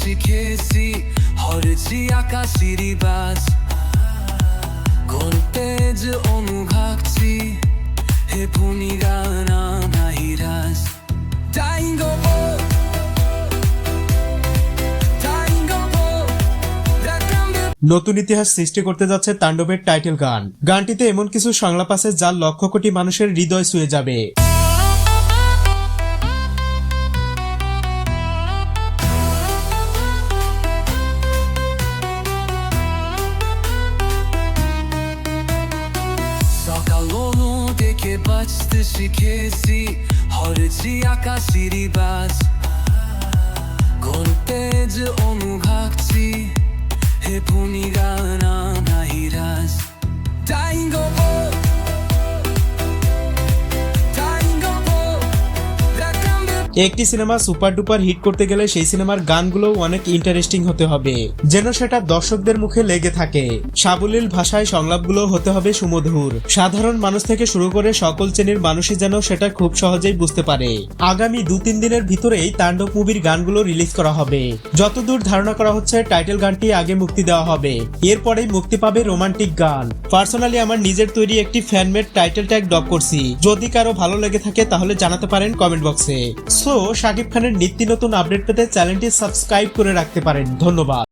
শিখেছি। হরছি আকাশিরি বাস গল্পে যে অনুঘাকছি হে po La cambio নতুন ইতিহাস সৃষ্টি করতে যাচ্ছে তাণ্ডবের টাইটেল গান। গানটিতে এমন কিছু সংলাপ আছে যা লক্ষ কোটি মানুষের হৃদয় ছুঁয়ে যাবে। থেকে şikesi শিখেছি হরেছি আকাশিরি বাস গল্পে hakti Hep হে একটি সিনেমা সুপার ডুপার হিট করতে গেলে সেই সিনেমার গানগুলো অনেক ইন্টারেস্টিং হতে হবে, যেন সেটা দর্শকদের মুখে লেগে থাকে। সাবলীল ভাষায় সংলাপগুলো হতে হবে সুমধুর। সাধারণ মানুষ থেকে শুরু করে সকল শ্রেণির মানুষই যেন সেটা খুব সহজেই বুঝতে পারে। আগামী দু তিন দিনের ভিতরেই তাণ্ডব মুভির গানগুলো রিলিজ করা হবে। যতদূর ধারণা করা হচ্ছে টাইটেল গানটি আগে মুক্তি দেওয়া হবে। এরপরেই মুক্তি পাবে রোমান্টিক গান। পার্সোনালি আমার নিজের তৈরি একটি ফ্যানমেড টাইটেল ট্যাগ ডপ করছি। যদি কারও ভালো লেগে থাকে, তাহলে জানাতে পারেন কমেন্ট বক্সে সো শাকিব খানের নিত্য নতুন আপডেট পেতে চ্যানেলটি সাবস্ক্রাইব করে রাখতে পারেন। ধন্যবাদ।